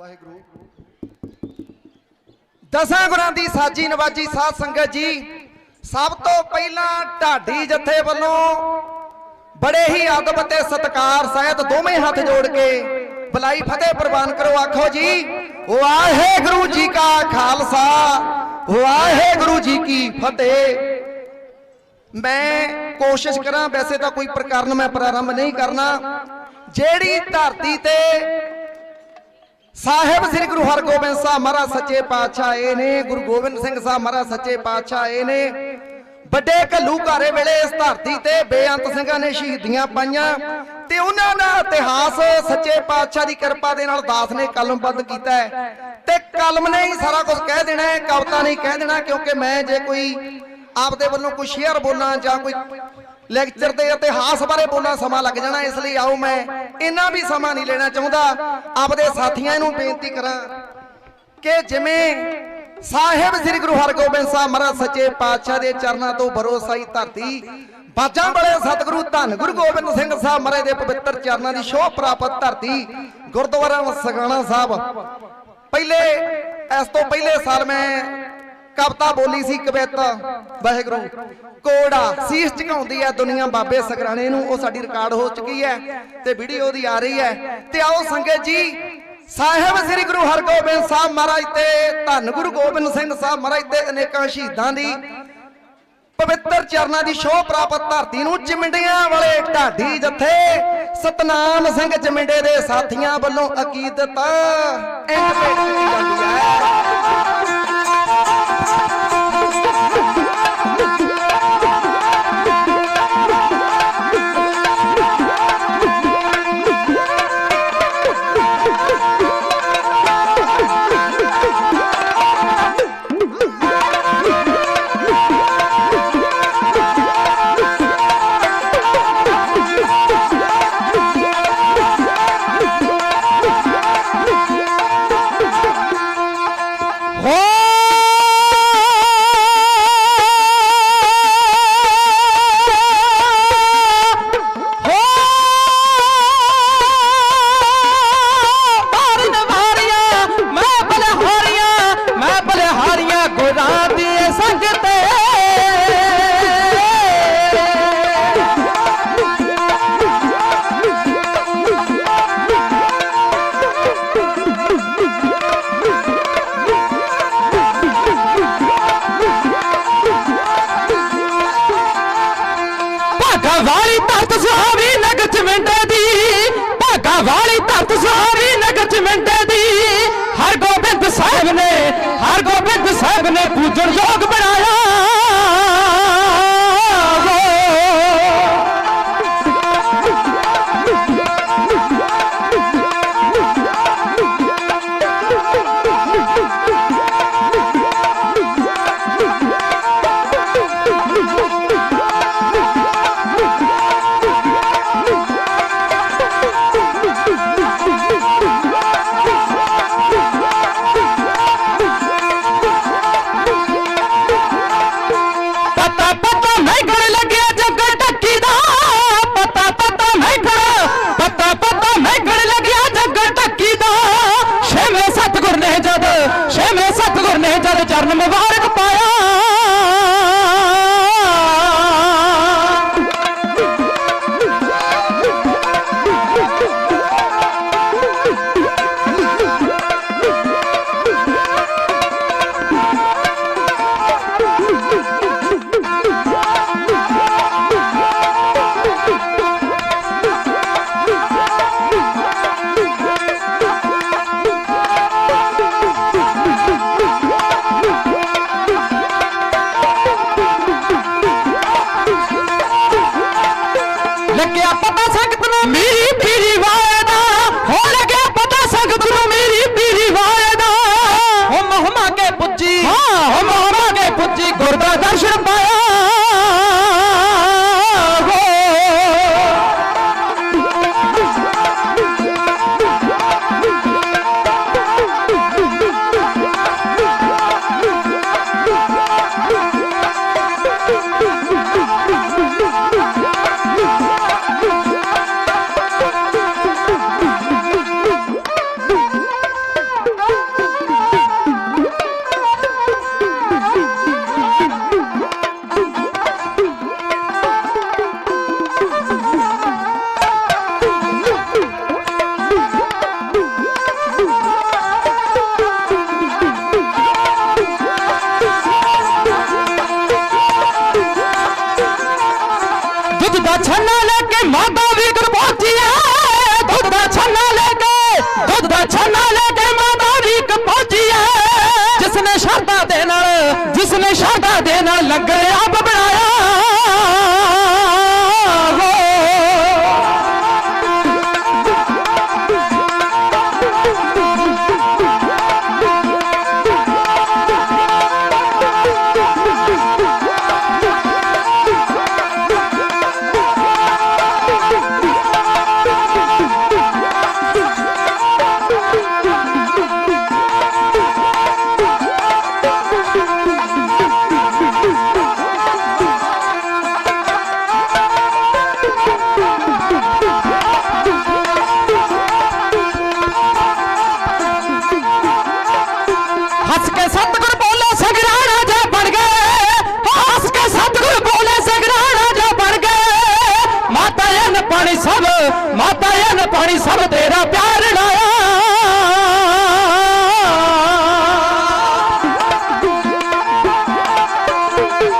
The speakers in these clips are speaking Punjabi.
ਵਾਹਿਗੁਰੂ। ਦਸਾਂ ਗੁਰਾਂ ਦੀ ਸਾਜੀ ਨਵਾਜੀ ਸਾਧ ਸੰਗਤ ਜੀ, ਸਭ ਤੋਂ ਪਹਿਲਾਂ ਢਾਡੀ ਜਥੇ ਵੱਲੋਂ ਬੜੇ ਹੀ ਅਦਬ ਤੇ ਸਤਕਾਰ ਸਹਿਤ ਦੋਵੇਂ ਹੱਥ ਜੋੜ ਕੇ ਬਲਾਈ ਫਤਿਹ ਪ੍ਰਵਾਨ ਕਰੋ। ਆਖੋ ਜੀ, ਵਾਹਿਗੁਰੂ ਜੀ ਕਾ ਖਾਲਸਾ, ਵਾਹਿਗੁਰੂ ਜੀ ਕੀ ਫਤਿਹ। ਮੈਂ ਕੋਸ਼ਿਸ਼ ਕਰਾਂ, ਵੈਸੇ ਤਾਂ ਕੋਈ ਪ੍ਰਕਰਨ ਮੈਂ ਪ੍ਰਾਰੰਭ ਨਹੀਂ ਕਰਨਾ। ਜਿਹੜੀ ਧਰਤੀ ਤੇ ਸਾਹਿਬ ਸ੍ਰੀ ਗੁਰੂ ਹਰਗੋਬਿੰਦ ਸਾਹਿਬ ਮਹਾਰਾਜ ਸੱਚੇ ਪਾਤਸ਼ਾਹ ਇਹ ਨੇ, ਗੁਰੂ ਗੋਬਿੰਦ ਸਿੰਘ ਸਾਹਿਬ ਮਹਾਰਾਜ ਸੱਚੇ ਪਾਤਸ਼ਾਹ ਇਹ ਨੇ। ਵੱਡੇ ਘੱਲੂ ਘਾਰੇ ਵੇਲੇ ਇਸ ਧਰਤੀ ਤੇ ਬੇਅੰਤ ਸਿੰਘਾਂ ਨੇ ਸ਼ਹੀਦੀਆਂ ਪਾਈਆਂ ਤੇ ਉਹਨਾਂ ਦਾ ਇਤਿਹਾਸ ਸੱਚੇ ਪਾਤਸ਼ਾਹ ਦੀ ਕਿਰਪਾ ਦੇ ਨਾਲ ਦਾਸ ਨੇ ਕਲਮਬੱਧ ਕੀਤਾ ਹੈ। ਤੇ ਕਲਮ ਨੇ ਹੀ ਸਾਰਾ ਕੁਝ ਕਹਿ ਦੇਣਾ ਹੈ, ਕਵਿਤਾ ਨਹੀਂ ਕਹਿ ਦੇਣਾ, ਕਿਉਂਕਿ ਮੈਂ ਜੇ ਕੋਈ ਆਪਦੇ ਵੱਲੋਂ ਕੋਈ ਸ਼ੇਅਰ ਬੋਲਾਂ ਜਾਂ ਕੋਈ ਲੈਕਚਰ ਤੇ ਇਤਿਹਾਸ ਬਾਰੇ ਬੋਲਣਾ ਸਮਾਂ ਲੱਗ ਜਾਣਾ, ਇਸ ਲਈ ਆਓ ਮੈਂ ਇੰਨਾ ਵੀ ਸਮਾਂ ਨਹੀਂ ਲੈਣਾ ਚਾਹੁੰਦਾ। ਆਪਦੇ ਸਾਥੀਆਂ ਨੂੰ ਬੇਨਤੀ ਕਰਾਂ ਕਿ ਜਿਵੇਂ ਸਾਹਿਬ ਸ੍ਰੀ ਗੁਰੂ ਹਰਗੋਬਿੰਦ ਸਾਹਿਬ ਮਹਾਰਾਜ ਸੱਚੇ ਪਾਤਸ਼ਾਹ ਦੇ ਚਰਨਾਂ ਤੋਂ ਭਰੋਸਾਈ ਧਰਤੀ, ਬਾਜਾਂ ਵਾਲੇ ਸਤਿਗੁਰੂ ਧੰਨ ਗੁਰੂ ਗੋਬਿੰਦ ਸਿੰਘ ਸਾਹਿਬ ਮਹਾਰਾਜ ਦੇ ਪਵਿੱਤਰ ਚਰਨਾਂ ਦੀ ਸ਼ੋਭ ਪ੍ਰਾਪਤ ਧਰਤੀ, ਗੁਰਦੁਆਰਾ ਸਗਾਣਾ ਸਾਹਿਬ। ਪਹਿਲੇ, ਇਸ ਤੋਂ ਪਹਿਲੇ ਸਾਲ ਮੈਂ ਕਵਿਤਾ ਬੋਲੀ ਸੀ ਕਵਿਤਾ। ਵਾਹਿਗੁਰੂ, ਕੋੜਾ ਸੀਸ ਝੁਕਾਉਂਦੀ ਹੈ ਦੁਨੀਆ ਬਾਬੇ ਸਗਰਾਣੇ ਨੂੰ। ਉਹ ਸਾਡੀ ਰਿਕਾਰਡ ਹੋ ਚੁੱਕੀ ਹੈ ਤੇ ਵੀਡੀਓ ਦੀ ਆ ਰਹੀ ਹੈ। ਤੇ ਆਓ ਸੰਗਤ ਜੀ, ਸਾਹਿਬ ਸ੍ਰੀ ਗੁਰੂ ਹਰਗੋਬਿੰਦ ਸਾਹਿਬ ਮਹਾਰਾਜ ਤੇ ਧੰਨ ਗੁਰੂ ਗੋਬਿੰਦ ਸਿੰਘ ਸਾਹਿਬ ਮਹਾਰਾਜ ਤੇ ਅਨੇਕਾਂ ਸ਼ਹੀਦਾਂ ਦੀ ਪਵਿੱਤਰ ਚਰਨਾਂ ਦੀ ਸ਼ੋਭ ਪ੍ਰਾਪਤ ਧਰਤੀ ਨੂੰ ਚਿਮੰਡੀਆਂ ਵਾਲੇ ਢਾਡੀ ਜਥੇ ਸਤਨਾਮ ਸਿੰਘ ਚਿਮੰਡੇ ਦੇ ਸਾਥੀਆਂ ਵੱਲੋਂ ਅਕੀਦਤ। ਇੰਜ ਪੇਸ਼ ਕੀਤੀ ਜਾਂਦੀ ਹੈ। ਵਾਲੀ ਧਰਤ ਸੁਹਾਵੀ ਨਗਰ ਚਮੰਡੇ ਦੀ ਹਰ ਗੋਬਿੰਦ ਸਾਹਿਬ ਨੇ, ਹਰ ਗੋਬਿੰਦ ਸਾਹਿਬ ਨੇ ਪੂਜਣ ਯੋਗ ਜਦ ಅದಕ್ಕೆ ಅಪ್ಪ ਕਾਲੇ ਕਰਮਾ ਦਾ ਵੀ ਇੱਕ ਫੌਜੀ ਹੈ ਜਿਸ ਨੇ ਸ਼ਰਧਾ ਦੇ ਨਾਲ ਜਿਸ ਨੇ ਸ਼ਰਧਾ ਦੇ ਨਾਲ ਲੱਗ ਲੱਗਿਆ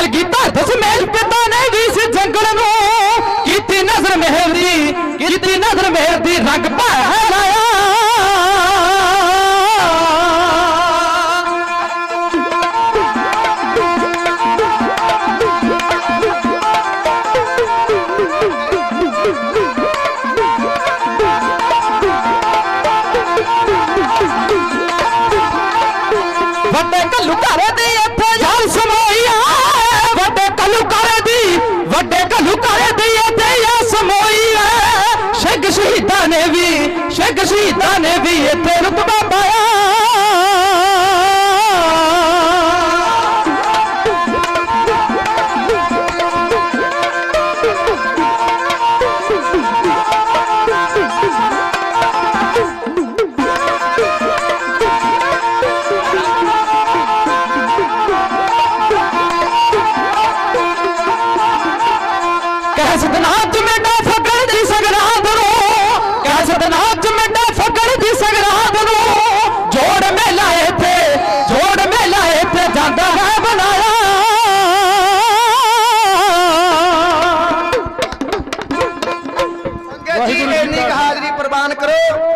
ਨੂੰ ਕਲਗੀਧਰ ਦਸਮੇਸ਼ ਪਿਤਾ ਨੇ ਵੀ ਇਸ ਜੰਗਲ ਨੂੰ ਕੀਤੀ ਨਜ਼ਰ ਮਿਹਰ ਦੀ ਕੀਤੀ ਨਜ਼ਰ ਮਿਹਰ ਦੀ ਰੰਗ ਪਹਿਰਾਇਆ ਵੱਡੇ ਕੱਲੂ ਘਰ ਦੇ ਇੱਥੇ ਜਾਲ ਸਮੋਈਆ தேவியத்த